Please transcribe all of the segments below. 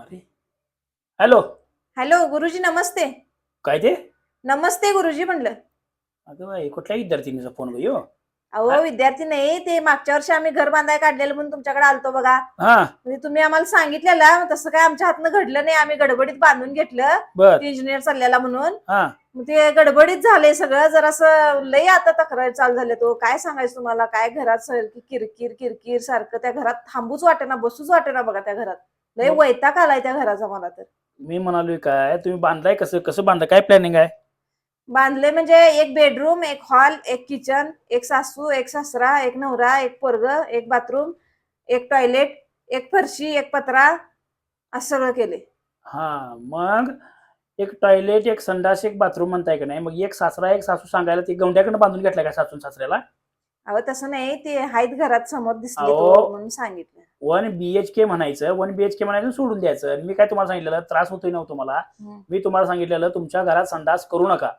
अरे. Hello. Hello गुरुजी नमस्ते. काय ते? नमस्ते गुरुजी म्हणलं. अगं बाई कुठल्या विद्यार्थिनीचा फोन गयो अहो विद्यार्थी नाही ते मागच्या वर्षी आम्ही घर बांधाय काढलेलं म्हणून तुमच्याकडे आलतो बघा. हा. म्हणजे तुम्ही आम्हाला सांगितलेलं तसं काय आमच्या हातनं घडलं नाही आम्ही गडबडीत बांधून घेतलं. बर. इंजिनियर चाललेला म्हणून. हा. मग ते गडबडीत झालंय सगळं जरासं लई आता तक्रार चालू झाले तो काय सांगायचं तुम्हाला? काय घरात सारखी किरकिर किरकिर सारखं त्या घरात थांबूच वाटेना बसूच वाटेना बघा त्या घरात. लय मग? वैताग आलाय त्या घराचा मला तर. मी म्हणालोय काय? तुम्ही बांधलाय कसं? कसं बांधलं? काय प्लॅनिंग आहे? बांधले म्हणजे एक बेडरूम एक हॉल एक किचन एक सासू एक सासरा एक नवरा एक पोरग एक बाथरूम एक टॉयलेट एक फरशी एक पत्रा असं सगळं केले हा मग एक टॉयलेट एक संडास एक बाथरूम म्हणताय का नाही? मग एक सासरा एक सासू सांगायला ती गवंड्याकडे बांधून घेतलाय का सासून सासऱ्याला? अहो तसं नाही. ते आहेत घरात समोर दिसले अहो. म्हणून सांगितलं वन बीएच के म्हणायचं वन बीएच के म्हणायचं सोडून द्यायचं. मी काय तुम्हाला सांगितलेलं? त्रास होतोय ना तुम्हाला. हम्म. मी तुम्हाला सांगितलेलं तुमच्या घरात संडास करू नका.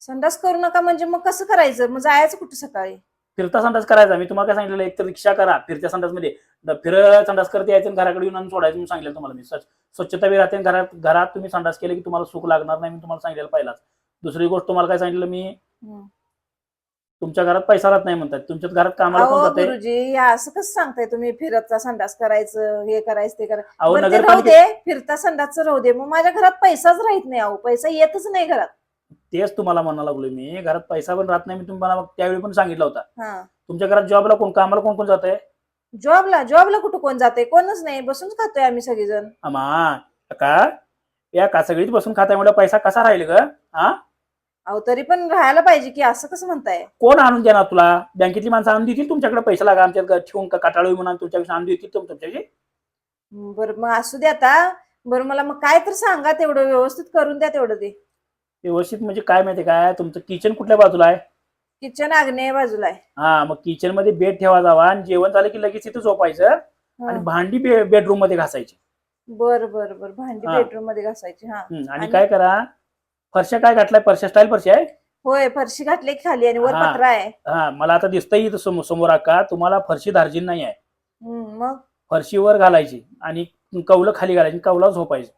संडास करू नका म्हणजे मग कसं करायचं? मग जायचं कुठं सकाळी? फिरता संडास करायचा. मी तुम्हाला काय सांगितलेलं? एक तर रिक्षा करा. फिरत्या संडासमध्ये फिर संडास करते यायचं घराकडे येऊन सोडायचं म्हणून सांगितलं तुम्हाला मी. स्वच्छ- स्वच्छता बी राहते घरात घरात तुम्ही संडास केले की तुम्हाला सुख लागणार नाही मी तुम्हाला सांगितलेलं पहिलाच. दुसरी गोष्ट तुम्हाला काय सांगितलं मी. तुमच्या घरात पैसा राहत नाही म्हणतात. तुमच्यात घरात कामाला कोण अहो जाते गुरुजी या असं कसं सांगताय तुम्ही? फिरतचा संडास करायचं हे करायचं ते करायचं. अहो बरं ते राहू नगरपालिका दे फिरता संडासचं राहू दे. मग माझ्या घरात पैसाच राहत नाही अहो. पैसा येतच नाही घरात. तेच तुम्हाला म्हणायला लागलोय मी. घरात पैसा पण राहत नाही मी तुम्हाला त्यावेळी पण सांगितलं होता. हा. तुमच्या घरात जॉबला कोण कामाला कोण कोण जात आहे जॉबला जॉबला कुठं कोण जाते कोणच नाही. बसूनच खातोय आम्ही सगळेजण. आमा का या का सगळीच बसून खाताय म्हणजे पैसा कसा राहील ग? हा अहो तरी पण राहायला पाहिजे की असं कसं म्हणताय? कोण आणून देणार तुला? बँकेतली माणसं आणून देतील तुमच्याकडे पैसा लागा आमच्या घरात ठेवून का काटाळू म्हणून तुमच्याकडे आणून देतील तुम- तुमच्याकडे बरं मग असू दे आता. बरं मला मग काय तर सांगा तेवढं व्यवस्थित करून द्या तेवढं ते. व्यवस्थित म्हणजे काय माहिती काय? तुमचं किचन कुठल्या बाजूला आहे? किचन आग्नेय बाजूला आहे. हा मग किचनमध्ये बेड ठेवा जावा आणि जेवण झालं की लगेच तिथं झोपायचं आणि हा. भांडी बेडरूममध्ये घासायची. बर बर बर. भांडी हा. बेडरूममध्ये घासायची हा. हम्म, आणि आणि- काय करा फरशा काय घातलाय? फरशा स्टाईल फरशी आहे? होय फरशी घातली खाली आणि वर हा. पत्रा आहे. हा मला आता दिसतंय इथं समोर समोर का तुम्हाला फरशी धार्जिन नाही आहे हम्म, मग? फरशीवर घालायची आणि कौलं खाली घालायची कौला झोपायची.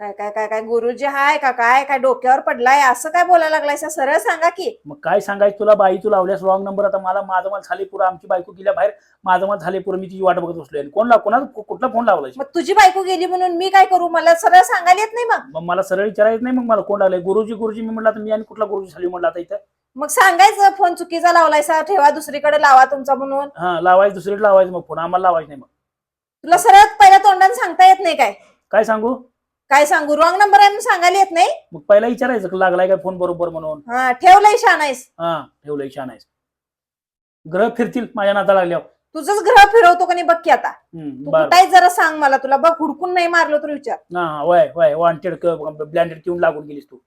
काय काय काय काय गुरुजी हाय का काय काय डोक्यावर पडलाय? असं काय बोलायला लागलाय सरळ सांगा की. मग काय सांगायचं तुला बाई? तू लावल्यास रॉंग नंबर आता मला माझं मला झाले पुरं आमची बायको गेल्या बाहेर. माझं मला झाले पुरं मी तिची वाट बघत बसलोय. आणि कोणला कोणा कुठला फोन लावलाय मग तुझी बायको गेली म्हणून मी काय करू? मला सरळ सांगायला येत नाही मग? मग मला सरळ विचारायचं नाही मग मला कोण लागलंय गुरुजी गुरुजी मी म्हटलं मी आणि कुठला गुरुजी झाली म्हटलं आता इथं? मग सांगायचं फोन चुकीचा लावलायसा? ठेवा दुसरीकडे लावा तुमचा म्हणून. हा लावायचं दुसरीकडे लावायचं मग फोन आम्हाला लावायचं नाही मग. तुला सरळ पहिल्या तोंडाने सांगता येत नाही काय? काय सांगू? काय सांगू? रॉंग नंबर आहे म्हणून सांगायला येत नाही. मग पहिला विचारायचं की लागलाय काय फोन बरोबर म्हणून? हा ठेवलंय शानायस हा ठेवलंय छान आहे ग्रह फिरतील माझ्या नाता लागल्यावर. तुझंच ग्रह फिरवतो का नाही बघ की आता. हम्म, तू बरं. कुठाय जरा सांग मला तुला बघ हुडकून नाही मारलं तर विचार. हा वय वय वॉन्टेड ब्लँडेड घेऊन लागून गेलीस तू.